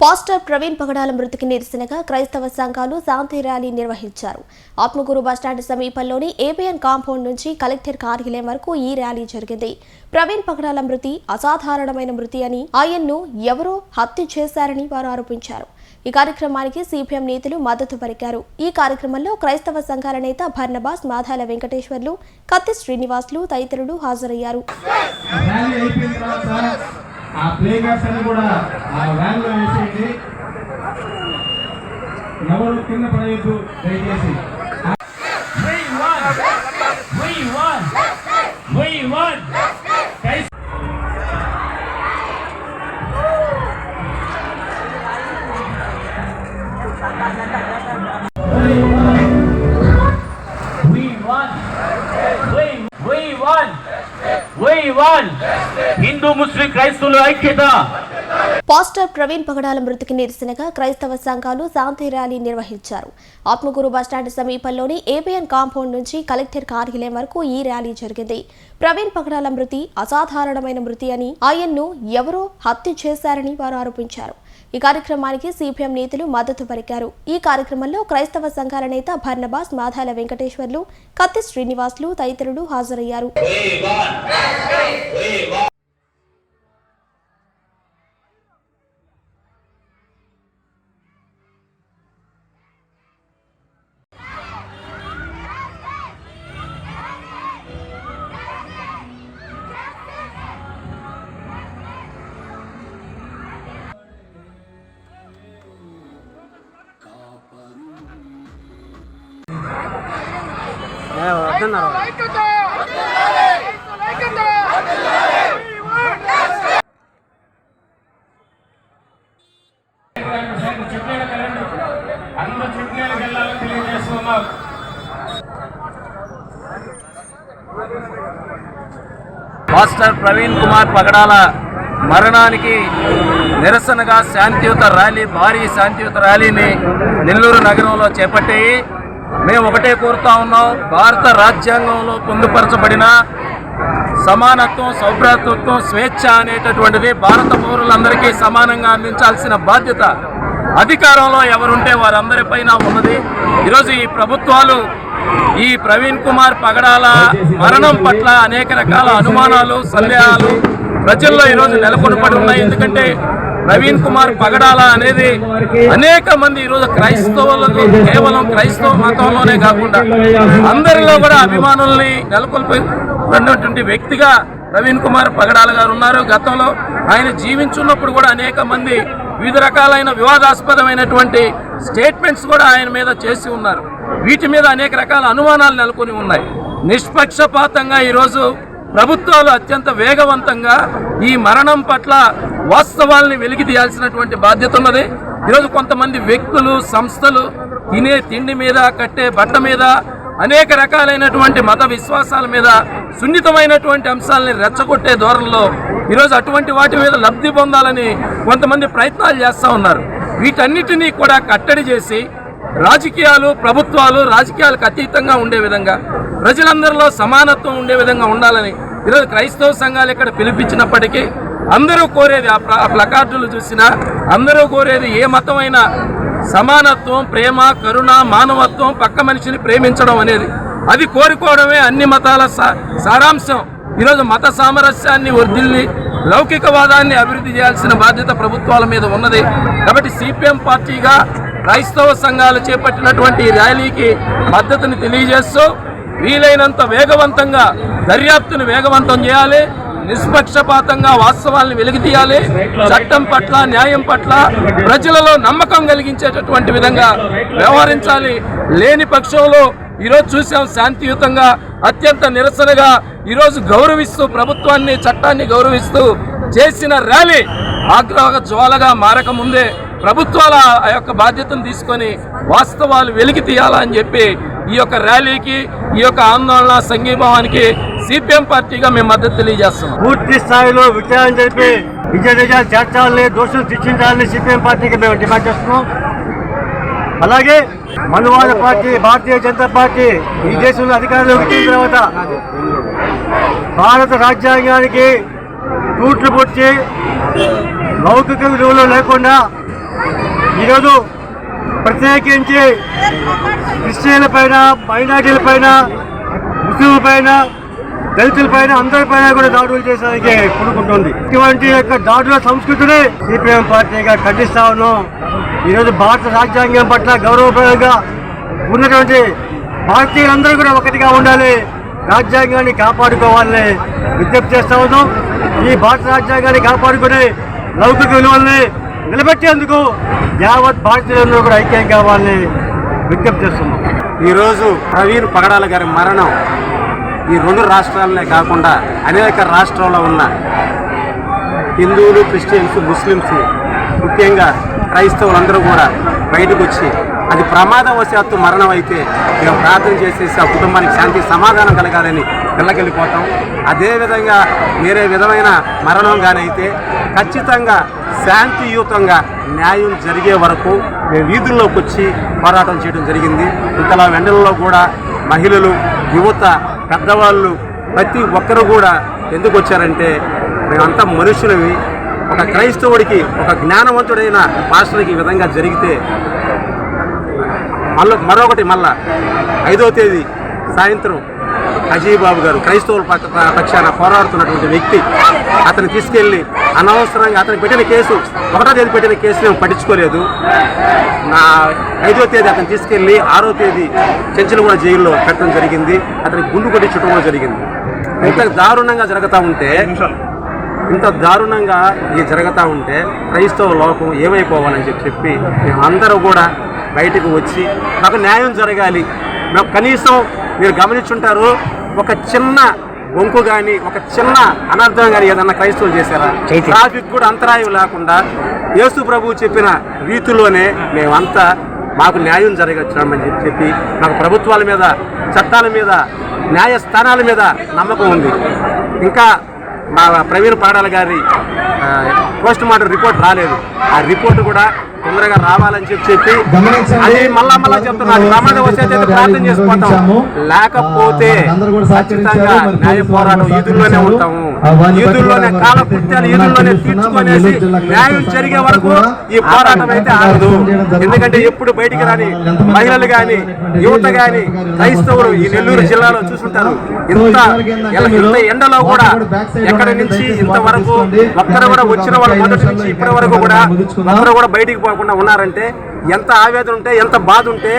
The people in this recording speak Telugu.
పాస్టర్ ప్రవీణ్ పగడాల మృతికి నిరసనగా క్రైస్తవ సంఘాలు శాంతి ర్యాలీ నిర్వహించారు. ఆత్మకూరు బస్టాండ్ సమీపంలోని ఏబిఎన్ కాంపౌండ్ నుంచి కలెక్టర్ కార్యాలయం వరకు ఈ ర్యాలీ జరిగింది. ప్రవీణ్ పగడాల మృతి అసాధారణమైన మృతి అని ఆయన్ను ఎవరో హత్య చేశారని వారు ఆరోపించారు. ఈ కార్యక్రమానికి సిపిఎం నేతలు మద్దతు పలికారు. ఈ కార్యక్రమంలో క్రైస్తవ సంఘాల నేత భర్నబాస్ మాధాల వెంకటేశ్వర్లు కత్తి శ్రీనివాసులు తదితరులు హాజరయ్యారు. ఆ ప్లే కార్డ్స్ అన్ని కూడా ఆ వ్యాన్లో వేసేయండి ఎవరు కింద పడేయద్దు దయచేసి We won! We won! We won! Hindu ముస్లిం క్రైస్తవుల ఐక్యత. పాస్టర్ ప్రవీణ్ పగడాల మృతికి నిరసనగా క్రైస్తవ సంఘాలు శాంతి ర్యాలీ నిర్వహించారు. ఆత్మకూరు బస్టాండ్ సమీపంలోని ఏబిఎన్ కాంపౌండ్ నుంచి కలెక్టర్ కార్యాలయం వరకు ఈ ర్యాలీ జరిగింది. ప్రవీణ్ పగడాల మృతి అసాధారణమైన మృతి అని ఆయన్ను ఎవరో హత్య చేశారని వారు ఆరోపించారు. ఈ కార్యక్రమానికి సిపిఎం నేతలు మద్దతు పలికారు. ఈ కార్యక్రమంలో క్రైస్తవ సంఘాల నేత భర్నబాస్ మాధాల వెంకటేశ్వర్లు కత్తి శ్రీనివాసులు తదితరులు హాజరయ్యారు. అందరూ వెళ్ళాలని మాస్టర్ ప్రవీణ్ కుమార్ పగడాల మరణానికి నిరసనగా శాంతియుత ర్యాలీ భారీ శాంతియుత ర్యాలీని నెల్లూరు నగరంలో చేపట్టి మేము ఒకటే కోరుతా ఉన్నాం భారత రాజ్యాంగంలో పొందుపరచబడిన సమానత్వం సౌభ్రాతృత్వం స్వేచ్ఛ అనేటటువంటిది భారత పౌరులందరికీ సమానంగా అందించాల్సిన బాధ్యత అధికారంలో ఎవరుంటే వారందరిపైన ఉన్నది. ఈరోజు ఈ ప్రభుత్వాలు ఈ ప్రవీణ్ కుమార్ పగడాల మరణం పట్ల అనేక రకాల అనుమానాలు సందేహాలు ప్రజల్లో ఈరోజు నెలకొనబడి ఉన్నాయి. ఎందుకంటే ప్రవీణ్ కుమార్ పగడాల అనేది అనేక మంది ఈరోజు క్రైస్తవులకు కేవలం క్రైస్తవ మతంలోనే కాకుండా అందరిలో కూడా అభిమానుల్ని నెలకొల్పినటువంటి వ్యక్తిగా ప్రవీణ్ కుమార్ పగడాల గారు ఉన్నారు. గతంలో ఆయన జీవించున్నప్పుడు కూడా అనేక మంది వివిధ రకాలైన వివాదాస్పదమైనటువంటి స్టేట్మెంట్స్ కూడా ఆయన మీద చేసి ఉన్నారు. వీటి మీద అనేక రకాల అనుమానాలు నెలకొని ఉన్నాయి. నిష్పక్షపాతంగా ఈరోజు ప్రభుత్వాలు అత్యంత వేగవంతంగా ఈ మరణం పట్ల వాస్తవాల్ని వెలికి తీయాల్సినటువంటి బాధ్యత ఉన్నది. ఈరోజు కొంతమంది వ్యక్తులు సంస్థలు తినే తిండి మీద కట్టే బట్ట మీద అనేక రకాలైనటువంటి మత విశ్వాసాల మీద సున్నితమైనటువంటి అంశాలని రెచ్చగొట్టే ధోరణిలో ఈరోజు అటువంటి వాటి మీద లబ్ధి పొందాలని కొంతమంది ప్రయత్నాలు చేస్తూ ఉన్నారు. వీటన్నిటినీ కూడా కట్టడి చేసి రాజకీయాలు ప్రభుత్వాలు రాజకీయాలకు అతీతంగా ఉండే విధంగా ప్రజలందరిలో సమానత్వం ఉండే విధంగా ఉండాలని ఈరోజు క్రైస్తవ సంఘాలు ఇక్కడ పిలిపించినప్పటికీ అందరూ కోరేది ఆ ప్లకార్డులు చూసినా అందరూ కోరేది ఏ మతమైనా సమానత్వం ప్రేమ కరుణ మానవత్వం పక్క మనిషిని ప్రేమించడం అనేది. అది కోరుకోవడమే అన్ని మతాల సారాంశం. ఈరోజు మత సామరస్యాన్ని వర్ధిల్లి లౌకికవాదాన్ని అభివృద్ధి చేయాల్సిన బాధ్యత ప్రభుత్వాల మీద ఉన్నది. కాబట్టి సిపిఎం పార్టీగా క్రైస్తవ సంఘాలు చేపట్టినటువంటి ర్యాలీకి మద్దతుని తెలియజేస్తూ వీలైనంత వేగవంతంగా దర్యాప్తును వేగవంతం చేయాలి నిష్పక్షపాతంగా వాస్తవాల్ని వెలికి తీయాలి చట్టం పట్ల న్యాయం పట్ల ప్రజలలో నమ్మకం కలిగించేటటువంటి విధంగా వ్యవహరించాలి. లేని పక్షంలో ఈరోజు చూసాం శాంతియుతంగా అత్యంత నిరసనగా ఈరోజు గౌరవిస్తూ ప్రభుత్వాన్ని చట్టాన్ని గౌరవిస్తూ చేసిన ర్యాలీ ఆగ్రహ జ్వాలగా మారకముందే ప్రభుత్వాల ఆ యొక్క బాధ్యతను తీసుకొని వాస్తవాలు వెలికి తీయాలని చెప్పి ఈ యొక్క ర్యాలీకి ఈ యొక్క ఆందోళన సంఘీభావానికి సిపిఎం పార్టీగా మేము మద్దతు తెలియజేస్తున్నాం. పూర్తి స్థాయిలో విచారణ జరిపి నిజ నిజాలు చేర్చాలని దోషులు శిక్షించాలని సిపిఎం పార్టీకి మేము డిమాండ్ చేస్తున్నాం. అలాగే మనువాద పార్టీ భారతీయ జనతా పార్టీ ఈ దేశంలో అధికారంలోకి వచ్చిన తర్వాత భారత రాజ్యాంగానికి తూట్లు పొచ్చి లౌకిక విలువలు లేకుండా ఈరోజు ప్రత్యేకించి క్రిస్టియన్ల పైన మైనార్టీల పైన ముస్లింల పైన దళితుల పైన అందరి పైన కూడా దాడులు చేసేందుకే పూనుకుంటుంది ఇటువంటి యొక్క దాడుల సంస్కృతిని సిపిఎం పార్టీగా ఖండిస్తా ఉన్నాం. ఈరోజు భారత రాజ్యాంగం పట్ల గౌరవప్రదంగా ఉన్నటువంటి భారతీయులందరూ కూడా ఒకటిగా ఉండాలి. రాజ్యాంగాన్ని కాపాడుకోవాలని విజ్ఞప్తి చేస్తా ఉన్నాం. ఈ భారత రాజ్యాంగాన్ని కాపాడుకుని లౌకిక విలువల్ని నిలబెట్టేందుకు యావత్ భారతీయులందరూ కూడా ఐక్యం కావాలని విజ్ఞప్తి చేస్తున్నాం. ఈరోజు ప్రవీణ్ పగడాల గారి మరణం ఈ రెండు రాష్ట్రాలనే కాకుండా అనేక రాష్ట్రాల్లో ఉన్న హిందువులు క్రిస్టియన్స్ ముస్లిమ్స్ ముఖ్యంగా క్రైస్తవులందరూ కూడా బయటకు వచ్చి అది ప్రమాదవశాత్తు మరణం అయితే మేము ప్రార్థన చేసేసి ఆ కుటుంబానికి శాంతి సమాధానం కలగాలని పిల్లకెళ్ళిపోతాం. అదేవిధంగా వేరే విధమైన మరణం కానైతే ఖచ్చితంగా శాంతియుతంగా న్యాయం జరిగే వరకు మేము వీధుల్లోకి వచ్చి పోరాటం చేయడం జరిగింది. ఇంతలా వెండలలో కూడా మహిళలు యువత పెద్దవాళ్ళు ప్రతి ఒక్కరు కూడా ఎందుకు వచ్చారంటే మేమంతా మనుషులవి. ఒక క్రైస్తవుడికి ఒక జ్ఞానవంతుడైన పాస్టర్కి ఈ విధంగా జరిగితే మళ్ళీ మరొకటి మళ్ళా. ఐదో తేదీ సాయంత్రం అజయ్ బాబు గారు క్రైస్తవుల పక్ష- పక్షాన పోరాడుతున్నటువంటి వ్యక్తి. అతను తీసుకెళ్ళి అనవసరంగా అతను పెట్టిన కేసు ఒకటో తేదీ పెట్టిన కేసు మేము పట్టించుకోలేదు. నా ఐదో తేదీ అతను తీసుకెళ్ళి ఆరో తేదీ చెంచలగూడ జైల్లో పెట్టడం జరిగింది. అతనికి గుండు కొట్టి చుట్టడం జరిగింది. ఇంత దారుణంగా జరుగుతూ ఉంటే ఇంత దారుణంగా ఇది జరుగుతూ ఉంటే క్రైస్తవ లోకం ఏమైపోవాలని చెప్పి చెప్పి మేమందరూ కూడా బయటకు వచ్చి మాకు న్యాయం జరగాలి. మేము కనీసం మీరు గమనించుంటారు ఒక చిన్న బొంకు కానీ ఒక చిన్న అనర్థం కానీ ఏదన్నా క్రైస్తవులు చేశారా? ట్రాఫిక్ కూడా అంతరాయం లేకుండా యేసు ప్రభువు చెప్పిన రీతిలోనే మేమంతా మాకు న్యాయం జరగచ్చామని చెప్పి చెప్పి మాకు ప్రభుత్వాల మీద చట్టాల మీద న్యాయస్థానాల మీద నమ్మకం ఉంది. ఇంకా మా ప్రవీణ్ పాడాల గారి పోస్ట్ మార్టం రిపోర్ట్ రాలేదు. ఆ రిపోర్ట్ కూడా తొందరగా రావాలని చెప్పి చెప్పి అది మళ్ళా మళ్ళా చెప్తున్నారు. ప్రమాదం వస్తే ప్రార్థన చేసుకుంటాం. లేకపోతే ఖచ్చితంగా న్యాయ పోరాటం ఈదుల్లోనే ఉంటాము. ఈదుల్లోనే కాల కృత్యాలు ఈదుల్లోనే తీర్చుకొనేసి న్యాయం జరిగే వరకు ఈ పోరాటం అయితే ఆగదు. ఎందుకంటే ఎప్పుడు బయటికి రాని మహిళలు గాని యువత గాని క్రైస్తవులు ఈ నెల్లూరు జిల్లాలో చూసుంటారు. ఇంత ఇంత ఎండలో కూడా ఎక్కడి నుంచి ఇంతవరకు ఒక్కరు కూడా వచ్చిన వాళ్ళు మొదటి నుంచి ఇప్పటి వరకు కూడా ఒక్కరు కూడా బయటికి పోకుండా ఉన్నారంటే ఎంత ఆవేదన ఉంటే ఎంత బాధ ఉంటే